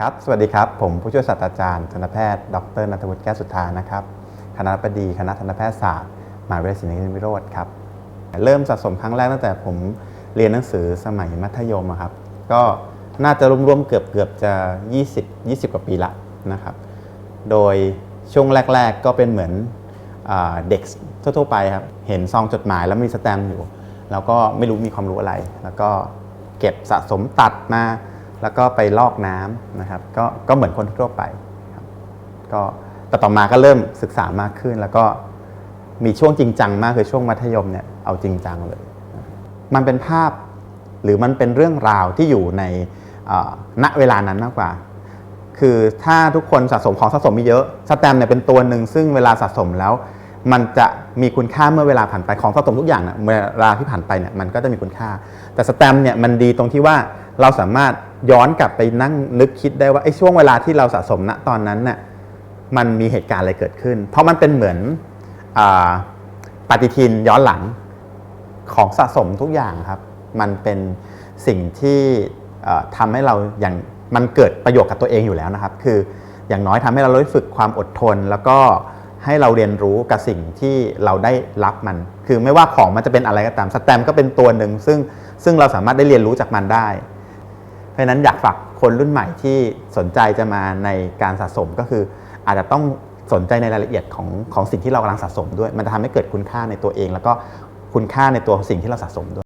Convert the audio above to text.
ครับ สวัสดีครับ ผมผู้ช่วยศาสตราจารย์ทันตแพทย์ ดรนัทวุฒิแก้วสุธานะครับ คณะบดีคณะทันตแพทยศาสตร์มหาวิทยาลัยศรีนครินทรวิโรธครับ เริ่มสะสมครั้งแรกตั้งแต่ผมเรียนหนังสือสมัยมัธยมครับ ก็น่าจะรวมๆเกือบเกือบจะ 20 20 กว่าปีละนะครับ โดยช่วงแรก ๆ ก็เป็นเหมือนเด็กทั่วๆไปครับ เห็นซองจดหมายแล้วมีสแตมป์อยู่ แล้วก็ไม่รู้มีความรู้อะไร แล้วก็เก็บสะสมตัดมา แล้วก็ไปลอกน้ำนะครับก็ก็เหมือนคนทั่วไปครับก็แต่ต่อมาก็เริ่มศึกษามากขึ้น แล้วก็มีช่วงจริงจังมากคือช่วงมัธยมเนี่ยเอาจริงจังเลย มันเป็นภาพหรือมันเป็นเรื่องราวที่อยู่ในณเวลานั้นมากกว่า คือถ้าทุกคนสะสมของสะสมมีเยอะสแตมเนี่ยเป็นตัวหนึ่งซึ่งเวลาสะสมแล้ว มันจะมีคุณค่าเมื่อเวลาผ่านไปของสะสมทุกอย่างเนี่ยเวลาที่ผ่านไปเนี่ยมันก็จะมีคุณค่า แต่สแตมเนี่ยมันดีตรงที่ว่าเราสามารถ ย้อนกลับไปนั่งนึกคิดได้ว่าไอ้ช่วงเวลาที่เราสะสมณตอนนั้นน่ะมันมีเหตุการณ์อะไรเกิดขึ้น เพราะมันเป็นเหมือนอปฏิทินย้อนหลังของสะสมทุกอย่างครับ มันเป็นสิ่งที่เอ่อทำให้เราอย่างมันเกิดประโยชน์กับตัวเองอยู่แล้วนะครับ คืออย่างน้อยทำให้เราได้ฝึกความอดทน แล้วก็ให้เราเรียนรู้กับสิ่งที่เราได้รับมัน คือไม่ว่าของมันจะเป็นอะไรก็ตามสแตมป์ก็เป็นตัวหนึ่งซึ่งซึ่งเราสามารถได้เรียนรู้จากมันได้ เพราะฉะนั้นอยากฝากคนรุ่นใหม่ที่สนใจจะมาในการสะสมก็คือ อาจจะต้องสนใจในรายละเอียดของของสิ่งที่เรากำลังสะสมด้วย มันจะทำให้เกิดคุณค่าในตัวเอง แล้วก็คุณค่าในตัวสิ่งที่เราสะสมด้วย